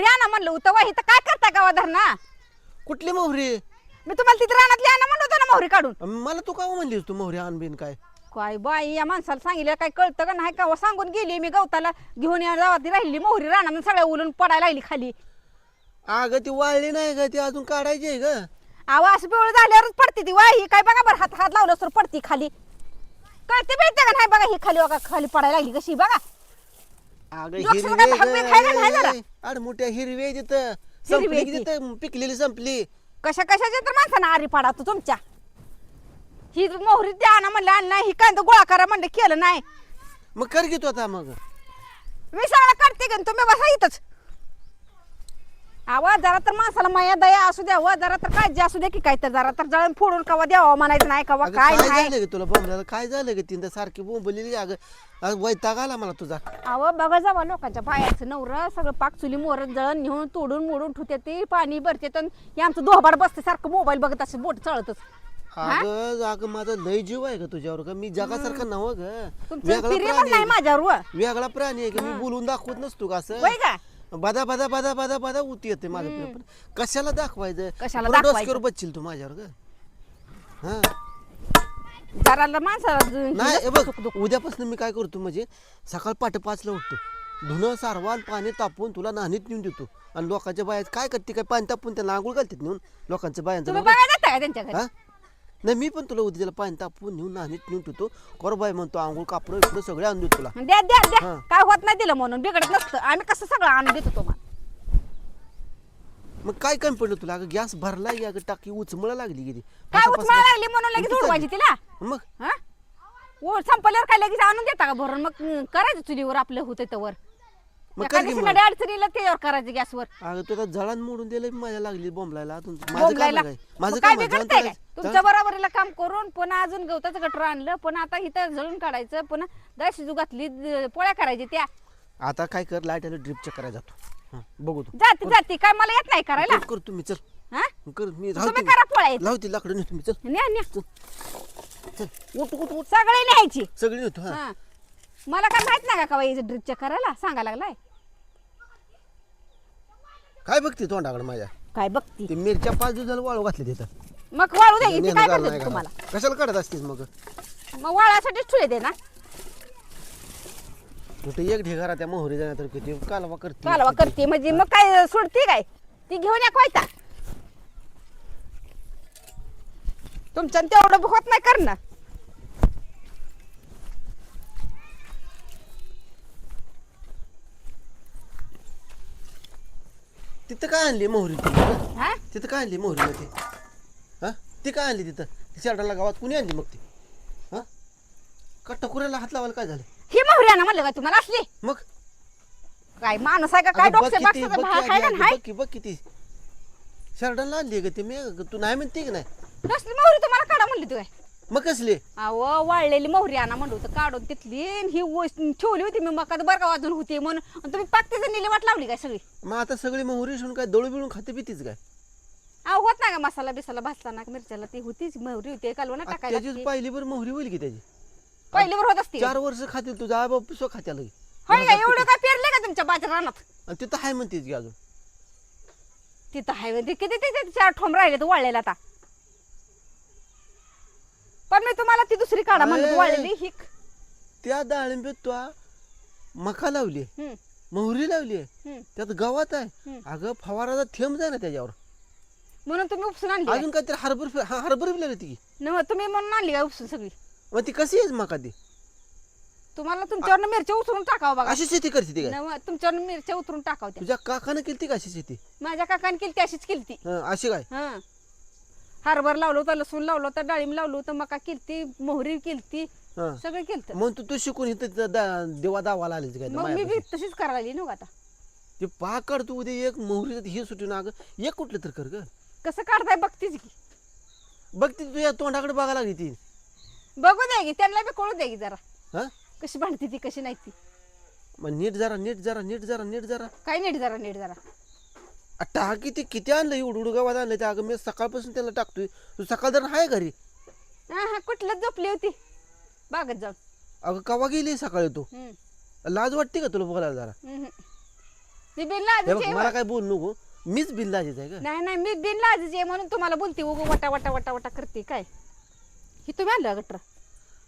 मोहरी आणा म्हणलं होतं वही तर काय करता गावा धरणा? कुठली मोहरी? मी तुम्हाला तिथे रानातली आणा म्हणलं होतं ना मोहरी काढून. मला तू का म्हणलीस तू मोहरी आणबीन काय? काय बाई या माणसाला सांगितलं काय कळतं का नाही? का सांगून गेली मी गवताला घेऊन या गावात राहिली मोहरी रानात सगळ्या उलून पडायला लागली खाली. अगं ती वाळली नाही ग ती अजून काढायची आहे ग. आवाज पिवळ झाल्यावरच पडते ती वाही काय बघा बरं हात हात लावलं तर पडती खाली. कळते मिळते का नाही बघा ही खाली बघा खाली पडायला लागली कशी बघा. अगं खायला नाही. हिरवी अरे मोठ्या हिरवी आहे तिथं संपली आहे की ती. तिथं पिकलेली संपली. कशा कशाच्या तर माणसानं आरी पाडा तू तुमच्या. ही मोहरी द्या ना म्हणलं आणि नाही ही काय गोळा करा म्हणलं केलं नाही. मग कर घेतो आता मग. मी सगळं करते का तुम्ही बसा इथंच. आवा जरा तर माणसाला माया दया असू द्या व जरा तर काळजी असू द्या की काय तर जरा तर जळण फोडून कवा द्यावा म्हणायचं नाही कवा अगं, काय काय नाही. झालं ग तुला बोंबल्याला? काय झालं ग तीन सारखी बोंबलेली? अगं अगं, वैताग आला मला तुझा. अहो बघा जावा लोकांच्या बायाचं नवरं सगळं पाक चुली मोर जळण नेऊन तोडून मोडून ठुते ते पाणी भरते तर हे आमचं दोहबाड बसते सारखं मोबाईल बघत असे बोट चळतच हा? अगं अगं माझा लय जीव आहे ग तुझ्यावर का मी जगासारखा नव ग. तुमचं वेगळा प्राणी नाही आहे. माझ्यावर व. वेगळा प्राणी आहे की मी बोलून दाखवत नसतो का असं. होय का? बदा बदा बदा बदा बदा उती येते माझं. पण कशाला दाखवायचं कशाला दाखवायचं? बसशील तू माझ्यावर ग हा जरा ल- माणसाला ज- नाही हे बघ दुख- दुख. उद्यापासून मी काय करतो म्हणजे सकाळ पाठ पाचला उठतो धुणं सारवान पाणी तापून तुला नाणीत नेऊन देतो आणि लोकांच्या बाया काय करते काय पाणी तापून त्यांना आंघोळ घालतात नेऊन लोकांच्या बायांचं तुम्ही बघ. बघायला जाता का त्यांच्या घरी हा नाही मी पण तुला उद्याला पाणी तापून नेऊन नाणीत नेऊन देतो बाय म्हणतो आंघोळ कापड बिपडं सगळे आणून देतो तुला. द्या द्या द्या. हा. काय होत नाही दिलं म्हणून. बिघडत नसतं. आम्ही कसं सगळं आणून देतो तुम्हाला? मग काय कमी पडलं तुला? अगं गॅस भरला की अगं टाकी उचमळा लागली गेली. काय उचमायला लागली म्हणून लगेच उडवायची तिला? मग? हा? ओ संपल्यावर काय लगेच आणून देता का भरून? मग अं, करायचं चुलीवर आपलं होतं तवर. मग कर की एखाद्या मग. सिनारी अडचणीला त्याच्यावर करायचं गॅसवर. अगं तुला मोडून दिलं माझ्या लागली बोंबलायला. माझं काय मग बिघडतंय. तुमच्या बरोबरीला काम करून पुन्हा अजून गवताचं गटर आणलं पुन्हा आता इथं जळून काढायचं पुन्हा दळ शिजू घातली द- पोळ्या करायच्या त्या. आता काय कर लाइट आलं ड्रिप चेक करायला जातो. हं, बघू तू. जाती जाती काय मला येत नाही करायला? कर कर तुम्ही चल. हा? कर मी तुम्ही करा पोळ्या इथं. लावते लाकडं नेतो मी चल. न्या न्या. चल. उठ उठ उठ सगळे न्यायची. सगळी नेतो हा. हा. मला काय माहीत नाही का ड्रिप चेक करायला सांगा लागलाय? काय बघते तोंडाकडे माझ्या? काय बघती? ते मिरच्या पाच दिवस झालं वाळू घातले तिथं. मग वाळू द्या की, ती नेणं काय तुम्हाला. कशाला काढत असतेस मग? मग वाळासाठीच ठुले दे ना. कुठे एक ढेगारा त्या मोहरी जाण्या तर किती कालवा करते. कालवा करते म्हणजे मग काय सोडते काय? ती घेऊन या कोयता. तुमच्या तेवढं होत नाही करणं तिथं काय आणली मोहरी तू? हा? तिथं काय आणली मोहरी मध्ये हा? ती काय आणली तिथं? ती शर्टाला गावात कुणी आणली मग ती? हा? का टकुऱ्याला हात लावायला काय झालं? ही मोहरी आणा म्हणलं का तुम्हाला असली? मग? काय माणूस आहे का? काय अगं बघ किती- बघ भाग की आहे का आधी- नाही? बघ की बघ किती. शर्टाला आणली ग ती मी तू नाही म्हणते की नाही? नसली मोहरी तुम्हाला काढा म्हणली तू काय मग कसली? अहो वाळलेली मोहरी आणा म्हणलं होतं काढून तिथली. आणि ही ठेवली होती मी मका बरं का वाजून होती म्हणून. आणि तुम्ही पाक तिचं नेली वाट लावली काय सगळी? मग आता सगळी मोहरी शिवून काय दळू बिळून खाते पितीच काय? अहो होत नाही का मसाला बिसाला भाजताना मिरच्याला? ती होतीच मोहरी होती कालवण आता टाकायला त्याची पहिली बरं मोहरी होईल की त्याची? पहिलीवर होत असते. चार वर्ष खातील तुझा आई बाप पिसो खात्या लगे होय का? एवढं काय पेरले का तुमच्या बाजार रानात आणि तिथं हाय म्हणतेच की अजून. तिथं आहे म्हणजे किती तिथे चार ठोंब राहिले तर वाळलेला आता? पण मी तुम्हाला ती दुसरी काढा म्हणलं अरे. वाळलेली ही. त्या डाळिंबीत तू मका लावली हम्म, मोहरी लावली हम्म. त्यात गवत आहे. अगं फवाराचा थेंब जाय ना त्याच्यावर. म्हणून तुम्ही उपसून आणली काय? अजून काहीतरी हरभर हा हरभर बी ती नव्ह, तुम्ही म्हणून आणली काय उपसून सगळी. मग ती कशी आहे मका ती? तुम्हाला तुमच्यावर मिरच्या उतरून टाकावं बघा. अशी शेती करते ती काय? नव्ह, तुमच्यावर मिरच्या उतरून टाकावं त्या तुझ्या काकानं केली ती का अशी शेती? माझ्या काकाने केली ती अशीच केली ती. हं, अशी काय? हा. हरभर लावलं होतं लसूण लावलं होतं डाळिंब लावलं होतं मका केलती मोहरी केलती हं. सगळं केलतं. मग तू तू शिकून इथं तिथं दा- देवा दावाला आलीच काय? मग मी बी तशीच करायला लागली ना आता. ते पाकड तू उद्या एक मोहरी हे सुटून अगं एक कुठलं तर कर ग. कसं काढताय बघतीच की. बघ ती तुझ्या तोंडाकडे बघायला लागली ती. बघू द्या की त्यांना बी कळू द्या की जरा. हा? कशी भांडती ती कशी नाही ती. मग नीट जरा नीट जरा नीट जरा नीट जरा. काय नीट जरा नीट जरा. टाक किती किती आणलं? एवढं उडू गावात आणलं ते. अगं मी सकाळपासून त्याला टाकतोय. तू सकाळ जर आहे घरी? हा हा कुठलं झोपली होती? बागत जाऊन. अगं कवा गेली सकाळी तू? हम्म, लाज वाटते का तुला बोलायला जरा? हम्म. ती बिन हे बघ मला. काय बोलू नको. मीच बिल्लाजीच आहे का? नाही नाही मी बिन लाजाची आहे म्हणून तुम्हाला बोलते उगो वटा वटा वटा वटा करते काय? ही तुम्ही आणलं गटर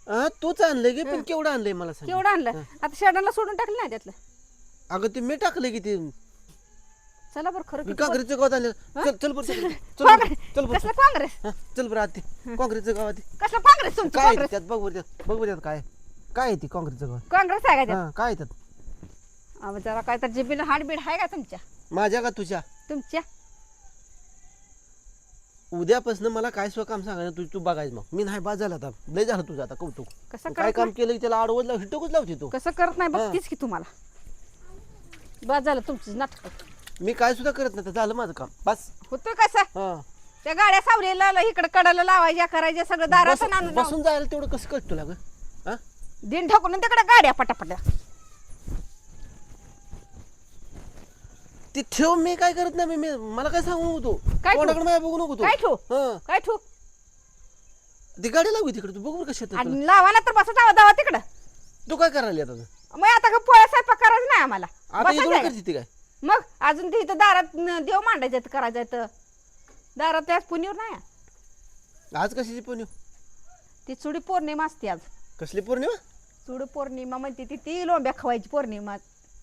हा तूच आणलंय की पण केवढं आणलंय मला सांग. केवढं आणलं? आता शेडाला सोडून टाकलं नाही त्यातलं? अगं ते मी टाकलं की ते चला बरं खरं मी काँग्रेसचं गावात आणलं चल चल बरं चल. चल काँग्रेस बरं चल बरं. कसलं काँग्रेस? हा, चल बरं आते काँग्रेसचं गावात आहे. कसलं काँग्रेस तुमचं? काय आहे काँग्रेस त्यात? बघ बरं त्यात. बघ बरं त्यात काय काय आहे ती काँग्रेसचं गावात काँग्रेस आहे का त्यात? हा काय आहे त्यात? अहो, जरा काय तर जिबील हाडबीड आहे का तुमच्या? माझ्या का तुझ्या? तुमच्या? उद्यापासून मला काय स्व काम सांगायचं तू तू बघायचं मग. मी नाही बाद झाला आता. लय झालं तुझं आता कौतुक. कसं तू काय करत काम केलं की त्याला आडवत लाव हिटोकच लावते तू. कसं करत नाही हा. बघतीच की तुम्हाला? बस झालं तुमची नाटक. मी काय सुद्धा करत नाही झालं माझं काम. बस. होतं कसं? हा. त्या गाड्या सावलीला इकडे कडाला लावायच्या करायच्या सगळं दारात बस- आणून. बसून जायला तेवढं कसं कळत तुला ग? हा? दिन ठाकून तिकडे गाड्या पटापटा. ते ठेव मी काय करत नाही मी- मी मला काय सांगू नको तू? काय ठेव? कोणाकडे माझ्या बघू नको तू. काय ठेव? हा. काय ठेवू? ती गाडी लावू तिकडे? तू बघू बरं कशी येतं तुला. आणि लावा ना तर बसा जावा जावा तिकडं. तू काय करायला आता? मग आता का पोळ्या स्वयंपाक करायचं नाही आम्हाला. आता. करते ती काय? मग अजून ते इथं दारात न- देव मांडायचं करायचं तर दारात त्याच पुणीवर नाही आज कशाची पण ती चुडी पौर्णिमा असते आज. कसली पौर्णिमा? चुडी पौर्णिमा म्हणते ती ती लोंब्या खवायची पौर्णिमा.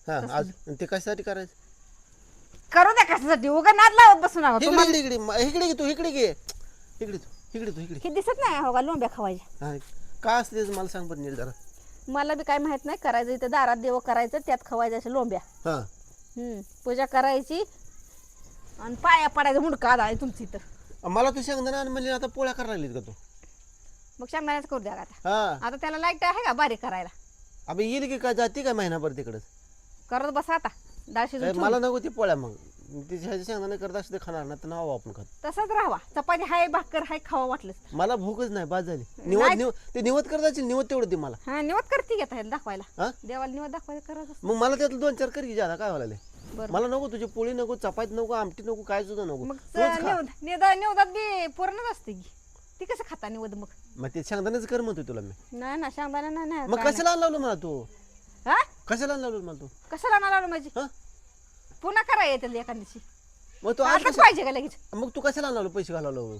हा आज आणि ते कशासाठी करायचं? करू द्या कशासाठी उगा नाद लावत बसून इकडे इकडे इकडे म- इकडे घे तू इकडे घे. इकडे तू इकडे तू इकडे. हे दिसत नाही हो का लोंब्या खवायच्या? हा काय असते मला सांग पण नीट जरा. मला बी काय माहीत नाही करायचं इथं दारात देव करायचं त्यात खवायच्या अशा लोंब्या. हा. पूजा करायची आणि पाया पडायचं मुंडका आला तुमची इथं. मला तू शेंगदाणा आणि म्हणजे आता पोळ्या करायला लागलीत का तू? मग शेंगदाण्याच करू द्या का आता. हा. आता त्याला लाइट आहे का बारीक करायला? अबे येईल की काय? जाते काय महिनाभर तिकडच करत बसा आता. डाळ शिजून. मला नको ती पोळ्या मग. ह्याच्या शेंगदाणे करत असते खाणार ना तर नाव आपण खात. तसंच राहावा. चपाती हाय भाकर हाय खावा वाटलं मला भूकच नाही बाद झाली. निवत निव ते निवत करत असेल निवत तेवढं दे मला. हा निवत करते घेता येईल दाखवायला. हा? देवाला निवत दाखवायला करत मग मला त्यातलं दोन चार कर की जादा काय व्हायला बरं. मला नको तुझी पोळी नको चपाती नको आमटी नको काय सुद्धा नको. मग तूच खा. निवद निवदा निवदात बी पूर्णच असते की. ती कसं खाता निवद मग? मग ते शेंगदाणेच कर म्हणतो तुला मी. नाही ना शेंगदाणा नाही मग कशाला लावलं मला तू. हा? कशाला लावलं मला तू? कशाला आणा लावलं माझी? हा? पुन्हा करा येते एखाद दिवशी मग तू आज आताच कशा- पाहिजे का लगेच? मग तू कशाला आणलं पैसे घालवलं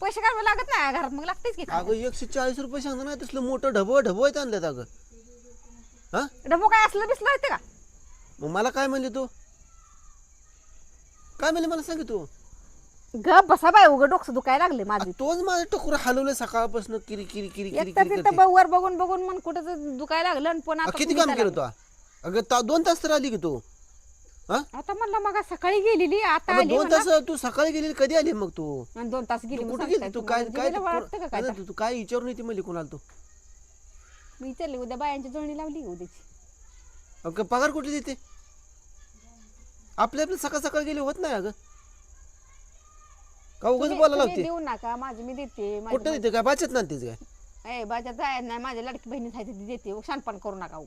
पैसे काढावं लागत नाही घरात मग लागतेच की अगं एकशे चाळीस रुपये सांगता नाही तसलं मोठं ढबं ढबं आहेत आणलं अगं. हा? डबो काय असलं बिसलं होते का? मग मला काय म्हणले तू? काय म्हणले मला सांग तू? ग बसा बाय उघड डोकं दुखायला लागले माझे. तोच माझं टकुर हलवलं सकाळपासून किरी किरी किरी किरी एक तिथं करते. वर बघून बघून मन कुठं दुखायला लागलं आणि आता किती काम केलं तू? अगं ता- दोन तास तर आली की तू. हा? आता म्हणलं मग सकाळी गेलेली आता अगं आली दोन तास तू सकाळी गेली कधी आली मग तू? आणि दोन तास गेली तू मग कुठे सांगताय गेली? तू तुम्हाला. काय काय जिभेला वाटतं का काय तू- तू काय विचारून येते मला कोणाला तू? मी विचारली उद्या बायांची जोडणी लावली उद्याची? अगं पगार कुठे देते? आपल्या आपल्या सकाळ सकाळ गेली होत नाही अगं. का उगाच तुम्ही- बोलायला तुम्ही देऊ नका माझी मी देते कुठं देते? काय बाचत नाही तीच काय? ए बाजा जाय नाही माझ्या लडकी बहिणी आहे ती देते शानपण करू नका उग.